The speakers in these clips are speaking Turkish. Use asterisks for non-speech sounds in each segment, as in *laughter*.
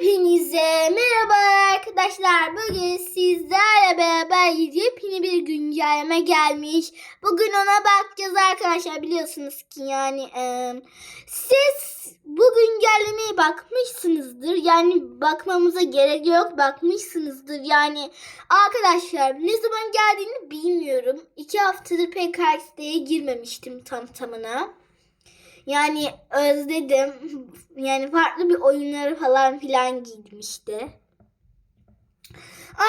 Hepinize merhaba arkadaşlar. Bugün sizlerle beraber yepyeni bir güncelleme gelmiş. Bugün ona bakacağız arkadaşlar. Biliyorsunuz ki yani e, siz bu güncellemeye bakmışsınızdır. Yani bakmamıza gerek yok. Bakmışsınızdır. Yani arkadaşlar ne zaman geldiğini bilmiyorum. İki haftadır PKX'ye girmemiştim tam tamına. Yani özledim. Yani farklı bir oyunları falan filan giymişti.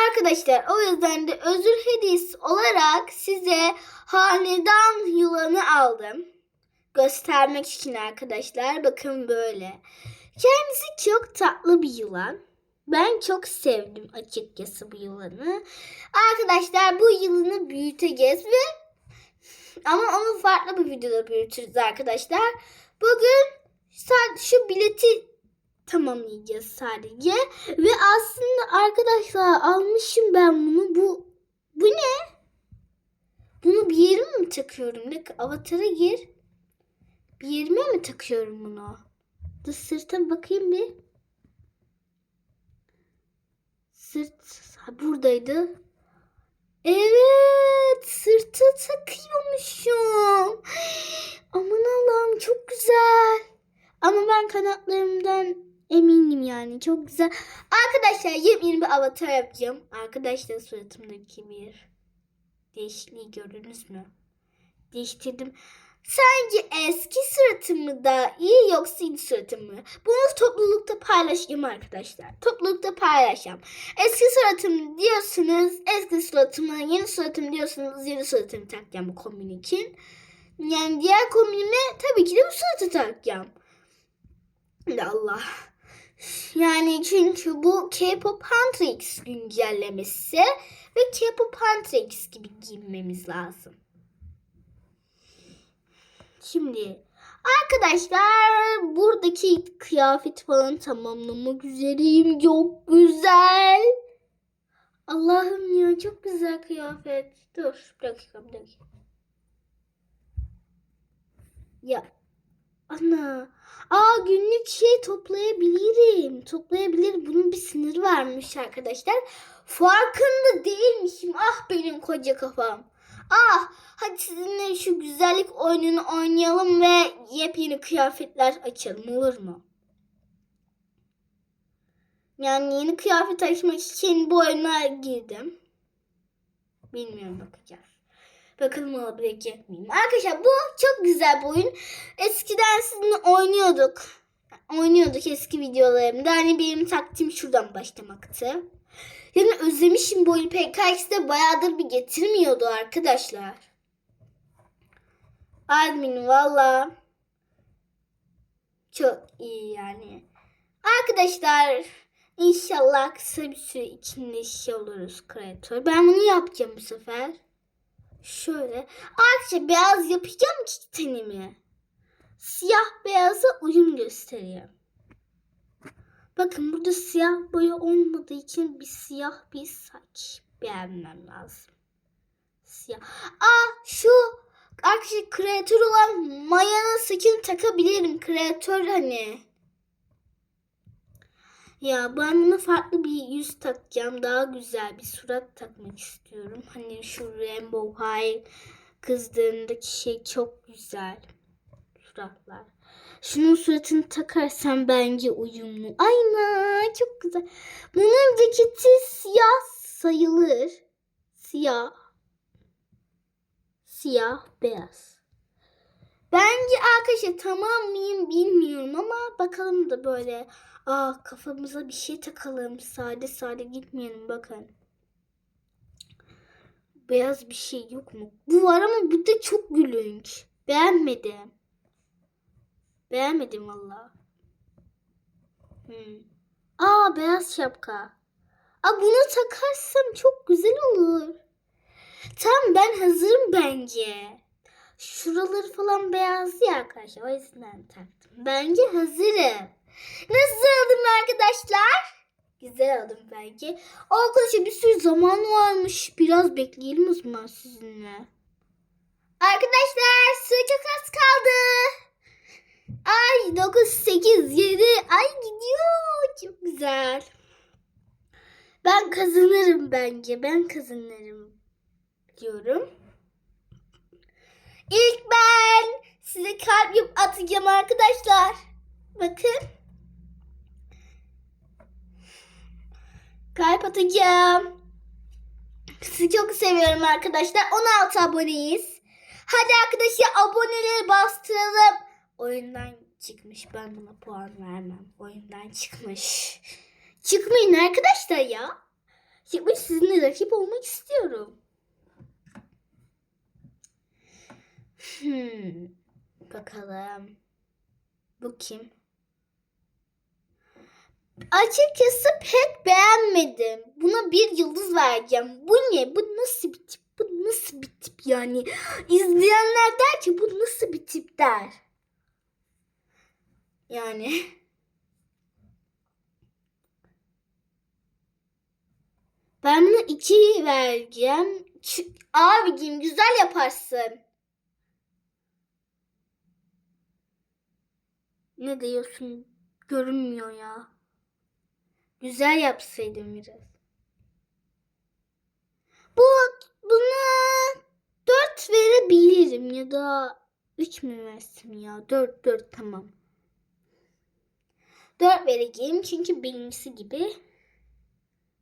Arkadaşlar o yüzden de özür hediyesi olarak size hanedan yılanı aldım. Göstermek için arkadaşlar. Bakın böyle. Kendisi çok tatlı bir yılan. Ben çok sevdim açıkçası bu yılanı. Arkadaşlar bu yılanı büyüteceğiz ve ama onu farklı bir videoda büyütürüz arkadaşlar. Bugün sadece şu bileti tamamlayacağız sadece. Ve aslında arkadaşlar almışım ben bunu. Bu bu ne? Bunu bir yerime mi takıyorum? Ne avatara gir. Bir yerime mi takıyorum bunu? Dur sırta bakayım bir. Sırt buradaydı. Evet, sırta takıyormuşum. Aman Allah'ım çok güzel. Ama ben kanatlarımdan eminim yani çok güzel. Arkadaşlar yepyeni bir avatar yapacağım. Arkadaşlar suratımdaki bir değişikliği gördünüz mü? Değiştirdim. Sence eski suratım mı daha iyi yoksa yeni suratım mı? Bunu toplulukta paylaşayım arkadaşlar. Toplulukta paylaşacağım. Eski suratım diyorsunuz eski suratımı, yeni suratım diyorsunuz yeni suratımı takacağım bu kombin için. Yani diğer kombinime tabii ki de bu suratı takacağım. Allah. Yani çünkü bu K-pop Huntrix güncellemesi ve K-pop Huntrix gibi giyinmemiz lazım. Şimdi arkadaşlar buradaki kıyafet falan tamamlamak üzereyim. Çok güzel. Allah'ım ya çok güzel kıyafet. Dur bir dakika bir dakika. Ya ana. Aa günlük şey toplayabilirim. Toplayabilirim. Bunun bir sınırı varmış arkadaşlar. Farkında değilmişim. Ah benim koca kafam. Ah hadi sizinle şu güzellik oyununu oynayalım ve yepyeni kıyafetler açalım olur mu? Yani yeni kıyafet açmak için bu oyuna girdim. Bilmiyorum bakacağız. Bakalım olabilecek miyim? Arkadaşlar bu çok güzel bir oyun. Eskiden sizinle oynuyorduk. Oynuyorduk eski videolarımda. Hani benim taktiğim şuradan başlamaktı. Yani özlemişim bu oyunu. PKX'de bayağıdır bir getirmiyordu arkadaşlar. Admin valla çok iyi yani. Arkadaşlar inşallah kısa bir süre içinde şey oluruz kreatör. Ben bunu yapacağım bu sefer. Şöyle. Arkadaşlar beyaz yapacağım ki tenimi. Siyah beyaza uyum gösteriyor. Bakın burada siyah boya olmadığı için bir siyah bir saç beğenmem lazım. Siyah. Aa şu arkadaşlar kreatör olan Maya'nın saçını takabilirim. Kreatör hani. Ya ben buna farklı bir yüz takacağım. Daha güzel bir surat takmak istiyorum. Hani şu Rainbow High kızdığındaki şey çok güzel. Suratlar. Şunun suratını takarsam bence uyumlu. Aynen çok güzel. Bunun ceketi siyah sayılır. Siyah. Siyah beyaz. Bence arkadaşlar tamam mıyım bilmiyorum ama bakalım da böyle. Aa kafamıza bir şey takalım. Sade sade gitmeyelim bakın. Beyaz bir şey yok mu? Bu var ama bu da çok gülünç. Beğenmedim. Beğenmedim valla. Hmm. Aa beyaz şapka. Aa bunu takarsam çok güzel olur. Tamam ben hazırım bence. Şuraları falan beyaz ya arkadaşlar. O yüzden taktım. Bence hazırım. Nasıl aldım arkadaşlar? Güzel aldım bence. Arkadaşlar bir sürü zaman varmış. Biraz bekleyelim o zaman sizinle. Arkadaşlar süre çok az kaldı. Ay 9, 8, 7. Ay gidiyor. Çok güzel. Ben kazanırım bence. Ben kazanırım diyorum. İlk ben size yap atacağım arkadaşlar. Bakın. Kalp atacağım. Sizi çok seviyorum arkadaşlar. 16 aboneyiz. Hadi arkadaşlar aboneleri bastıralım. Oyundan çıkmış. Ben buna puan vermem. Oyundan çıkmış. *laughs* Çıkmayın arkadaşlar ya. Çıkmış sizinle rakip olmak istiyorum. Hmm. Bakalım. Bu kim? Açıkçası pek beğenmedim. Buna bir yıldız vereceğim. Bu ne? Bu nasıl bir tip? Bu nasıl bir tip yani? İzleyenler der ki bu nasıl bir tip der. Yani. *laughs* Ben buna iki vereceğim. Ç- Abicim güzel yaparsın. Ne diyorsun? Görünmüyor ya. Güzel yapsaydım biraz. Bu buna dört verebilirim ya da üç mü versin ya? Dört dört tamam. Dört vereceğim çünkü benimkisi gibi.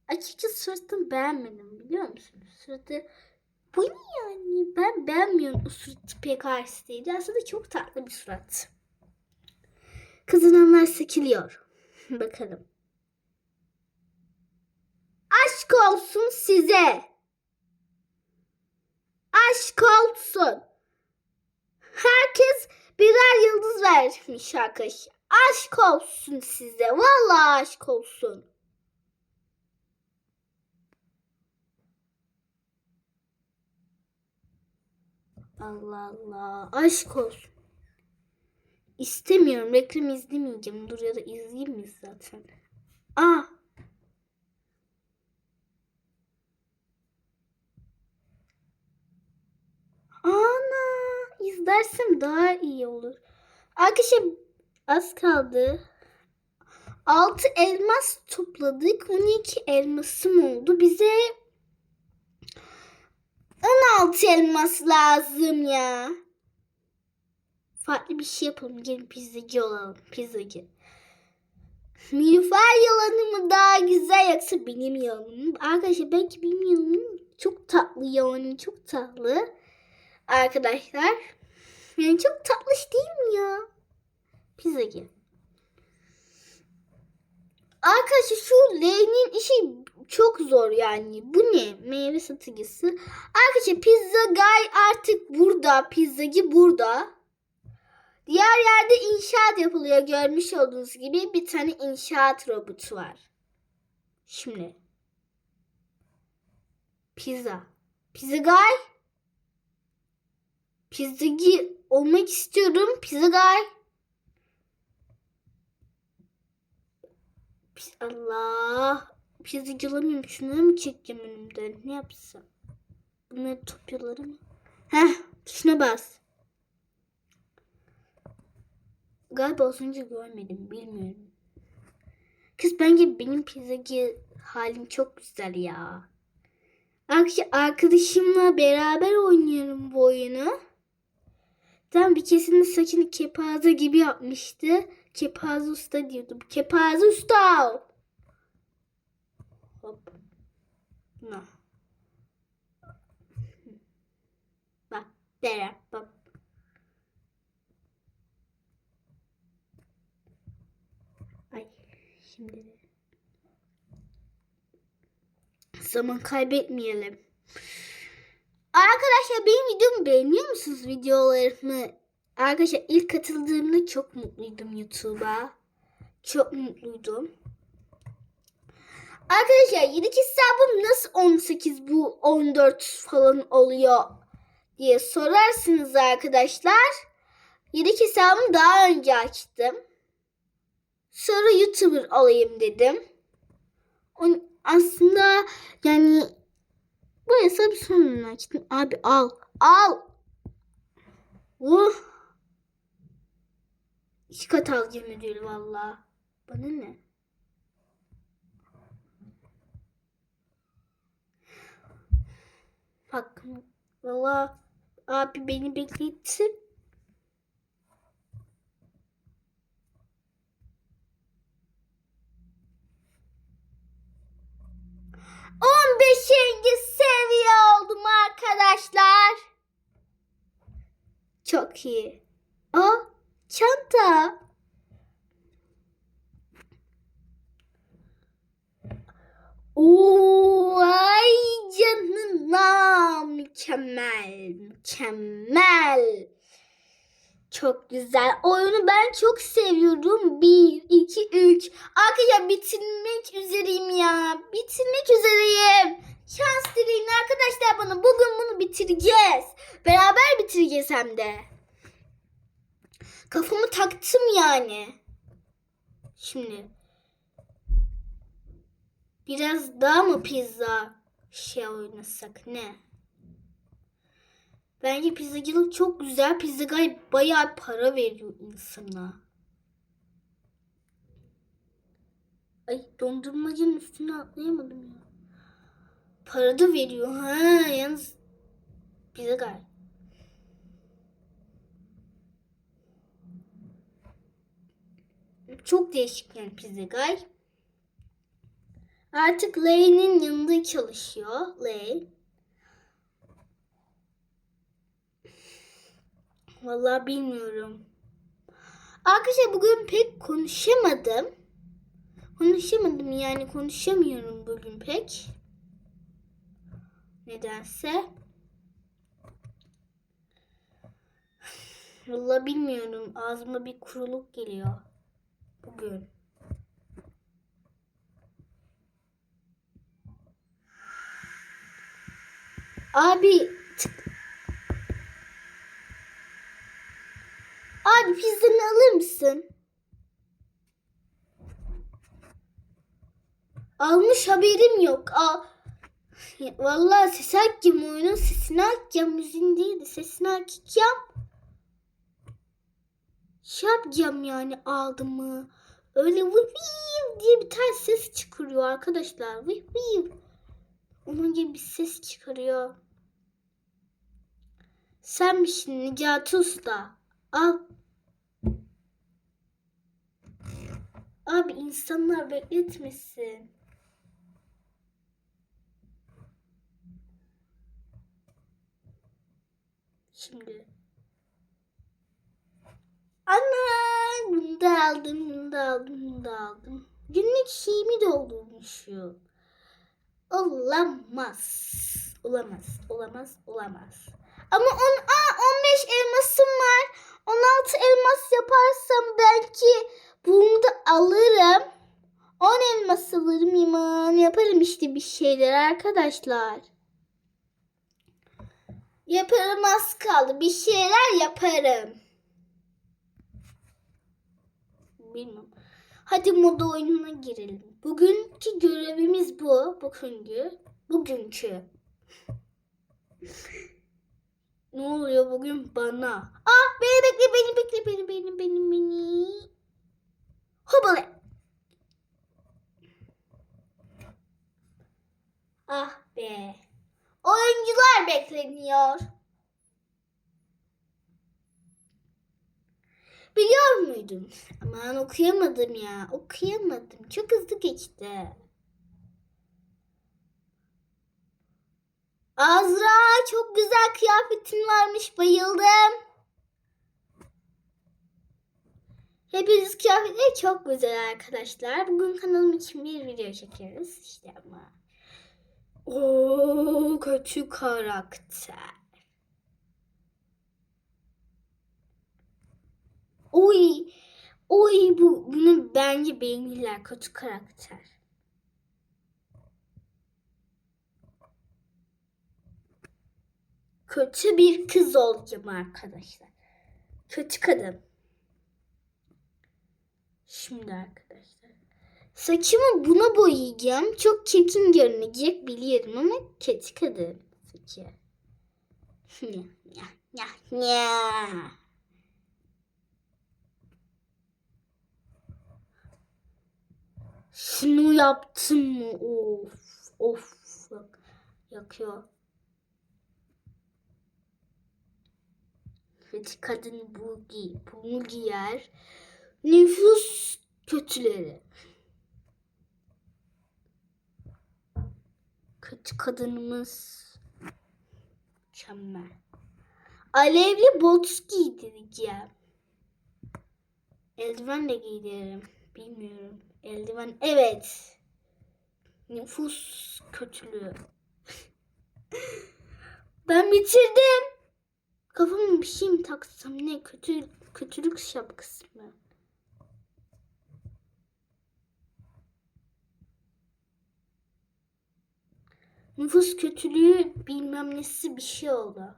Açıkçası suratını beğenmedim biliyor musunuz? Suratı bu ne yani? Ben beğenmiyorum o surat pek karşı değil. Aslında çok tatlı bir surat. Kazananlar seçiliyor. *laughs* Bakalım. Aşk olsun size. Aşk olsun. Herkes birer yıldız vermiş arkadaşlar. Aşk olsun size. Vallahi aşk olsun. Allah Allah. Aşk olsun. İstemiyorum. Reklam izlemeyeceğim. Dur ya da izleyeyim mi zaten? Aa. Ana. izlersem daha iyi olur. Arkadaşlar az kaldı. 6 elmas topladık. 12 elmasım oldu. Bize 16 elmas lazım ya. Farklı bir şey yapalım. Gelin pizzacı olalım. Pizzacı. Nilüfer yalanı mı daha güzel yoksa benim yalanım mı? Arkadaşlar belki benim yalanım çok tatlı yani çok tatlı. Arkadaşlar. Yani çok tatlış değil mi ya? Pizzacı. Arkadaşlar şu L'nin işi çok zor yani. Bu ne? Meyve satıcısı. Arkadaşlar pizza guy artık burada. Pizzacı burada. Diğer yerde inşaat yapılıyor. Görmüş olduğunuz gibi bir tane inşaat robotu var. Şimdi. Pizza. Pizza guy. Pizzacı olmak istiyorum. Pizza guy. Pis- Allah. Pizzacı olamıyorum. Şunları mı çekeceğim önümden? Ne yapsam? Bunları topyaları mı? Heh. Şuna bas. Galiba az önce görmedim. Bilmiyorum. Kız bence benim pizzacı halim çok güzel ya. Arkadaşımla beraber oynuyorum bu oyunu. Tam bir kesin saçını kepaze gibi yapmıştı. Kepaze usta diyordum. Kepaze usta. Hop. No. Bak. Dere. Bak. Şimdi. Zaman kaybetmeyelim. Arkadaşlar benim videomu beğeniyor musunuz videolarımı? Arkadaşlar ilk katıldığımda çok mutluydum YouTube'a. Çok mutluydum. Arkadaşlar 7 hesabım nasıl 18 bu 14 falan oluyor diye sorarsınız arkadaşlar. 7 hesabımı daha önce açtım. Sonra YouTuber olayım dedim. Aslında yani bu hesap sonuna gittim. Abi al. Al. Uh. İki kat alacağım ödül valla. Bana ne? Bak valla abi beni bekletsin. 15. seviye oldum arkadaşlar. Çok iyi. O çanta. Oo, ay canına mükemmel, mükemmel. Çok güzel. Oyunu ben çok seviyorum. 1, 2, 3. Arkadaşlar bitirmek üzereyim ya. Bitirmek üzereyim. Şans dileyin arkadaşlar bana. Bugün bunu bitireceğiz. Beraber bitireceğiz hem de. Kafamı taktım yani. Şimdi biraz daha mı pizza şey oynasak ne? Bence pizzacılık çok güzel. Pizza gayet bayağı para veriyor insana. Ay dondurmacının üstüne atlayamadım ya. Para da veriyor. Ha yalnız pizza gayet. Çok değişik yani pizza gay. Artık Lay'nin yanında çalışıyor. Lay. Vallahi bilmiyorum. Arkadaşlar bugün pek konuşamadım. Konuşamadım yani konuşamıyorum bugün pek. Nedense. Vallahi bilmiyorum. Ağzıma bir kuruluk geliyor. Bugün. Abi Abi pizzanı alır mısın? Almış haberim yok. Ya vallahi ses açacağım oyunun sesini açacağım. Müziğin değil de sesini. Şey yapacağım yani aldım mı? Öyle vıv diye bir tane ses çıkarıyor arkadaşlar. Vıv. Onun gibi bir ses çıkarıyor. Sen misin Necati Usta? Al. Abi insanlar bekletmesin. Şimdi. Ana bunu da aldım, bunu da aldım, bunu da aldım. Günlük şeyimi doldurmuşum. Olamaz. Olamaz, olamaz, olamaz. Ama on, aa, 15 elmasım var. 16 elmas yaparsam belki bunu da alırım. 10 elmas alırım iman. Yaparım işte bir şeyler arkadaşlar. Yaparım az kaldı. Bir şeyler yaparım. Bilmem. Hadi moda oyununa girelim. Bugünkü görevimiz bu. Bugünkü. Bugünkü. ne oluyor bugün bana? Ah beni bekle beni bekle beni beni beni beni. Hopala. Ah be. Oyuncular bekleniyor. Biliyor muydun? Aman okuyamadım ya. Okuyamadım. Çok hızlı geçti. Azra çok güzel kıyafetin varmış. Bayıldım. Hepiniz kıyafetleri çok güzel arkadaşlar. Bugün kanalım için bir video çekiyoruz. İşte ama. Oo kötü karakter. Oy. Oy bu bunu bence beğenirler kötü karakter. Kötü bir kız olacağım arkadaşlar. Kötü kadın. Şimdi arkadaşlar. Saçımı buna boyayacağım. Çok çirkin görünecek biliyorum ama keçi kadın saçı. Ya ya ya ya. Şunu yaptım mı? Of of bak yakıyor. Keçi kadın bu, gi bunu giyer. Nüfus kötüleri. Kötü kadınımız mükemmel. Alevli bot giydireceğim. Eldiven de giydiririm. Bilmiyorum. Eldiven evet. Nüfus kötülüğü. *laughs* ben bitirdim. Kafama bir şey mi taksam ne kötü kötülük şapkası mı? Nüfus kötülüğü bilmem nesi bir şey oldu.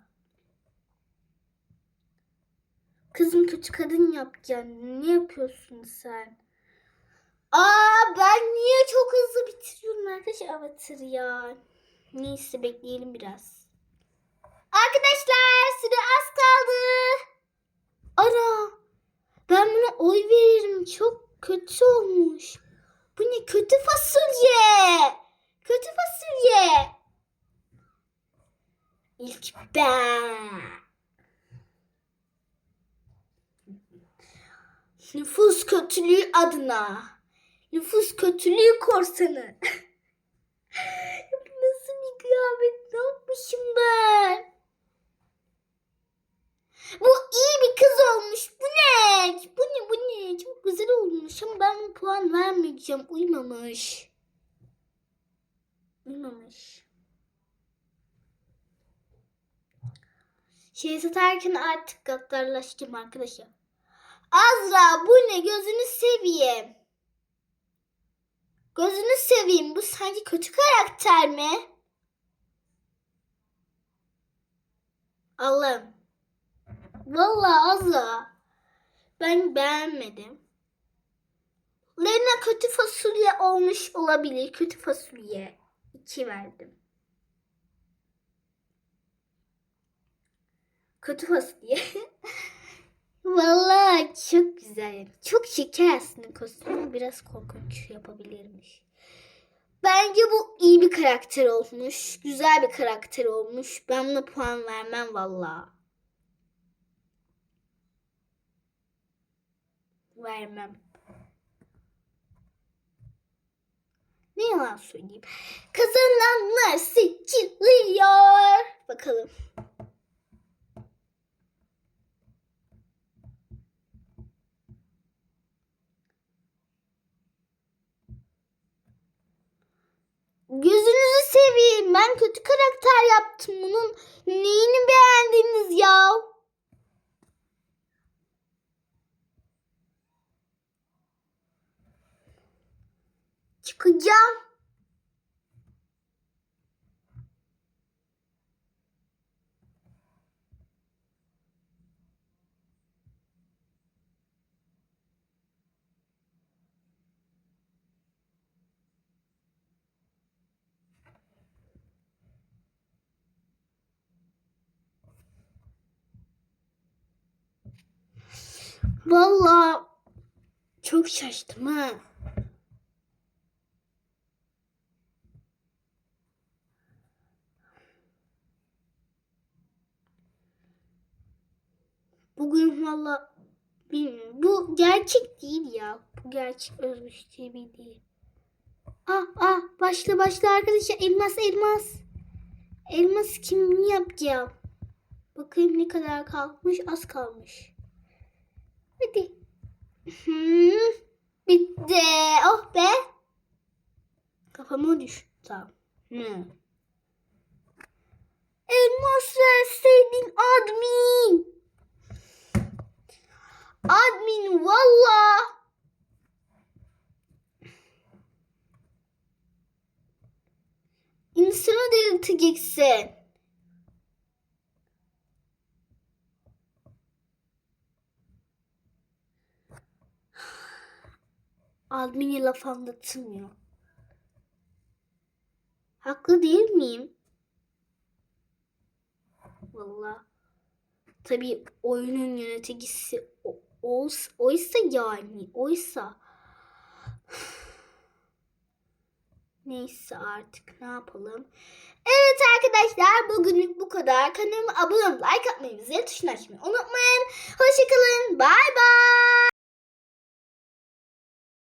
Kızım kötü kadın yapacaksın. Ne yapıyorsun sen? Aa ben niye çok hızlı bitiriyorum arkadaşlar Avatar ya. Neyse bekleyelim biraz. Arkadaşlar süre az kaldı. Ara. Ben buna oy veririm. Çok kötü olmuş. Bu ne kötü fasulye. Kötü fasulye. İlk ben. Nüfus kötülüğü adına. Nüfus kötülüğü korsanı. *laughs* Nasıl bir kıyafet? Ne yapmışım ben? Bu iyi bir kız olmuş. Bu ne? Bu ne? Bu ne? Çok güzel olmuş ama ben puan vermeyeceğim. Uymamış. Uymamış. Şey satarken artık gaddarlaştım arkadaşlar. Azra bu ne? Gözünü seveyim. Gözünü seveyim. Bu sanki kötü karakter mi? Allah'ım. Vallahi Azra. Ben beğenmedim. Lena kötü fasulye olmuş olabilir. Kötü fasulye. İki verdim. Kötü fasulye. *laughs* Vallahi çok güzel. Çok şeker aslında kostümü biraz korkunç yapabilirmiş. Bence bu iyi bir karakter olmuş. Güzel bir karakter olmuş. Ben buna puan vermem vallahi. Vermem. Yalan söyleyeyim. Kazananlar seçiliyor. Bakalım. Gözünüzü seveyim. Ben kötü karakter yaptım bunun. Neyini beğendiniz ya? Çıkacağım. Vallahi çok şaştım ha. Bugün valla bilmiyorum. Bu gerçek değil ya. Bu gerçek Özgüç TV değil. Ah ah başla başla arkadaşlar elmas elmas. Elmas kimliği yapacağım. Bakayım ne kadar kalmış az kalmış. Hadi. Hmm, bitti. Oh be. Kafama düştü. Tamam. Hmm. Elmas verseydin admin. Admin valla. İnsanı delirteceksin. Admin'e laf anlatılmıyor. Haklı değil miyim? Valla. Tabii oyunun yöneticisi Olsa, oysa yani oysa. Neyse artık ne yapalım. Evet arkadaşlar bugünlük bu kadar. Kanalıma abone olmayı, like atmayı, zil tuşunu açmayı unutmayın. Hoşçakalın. Bay bay.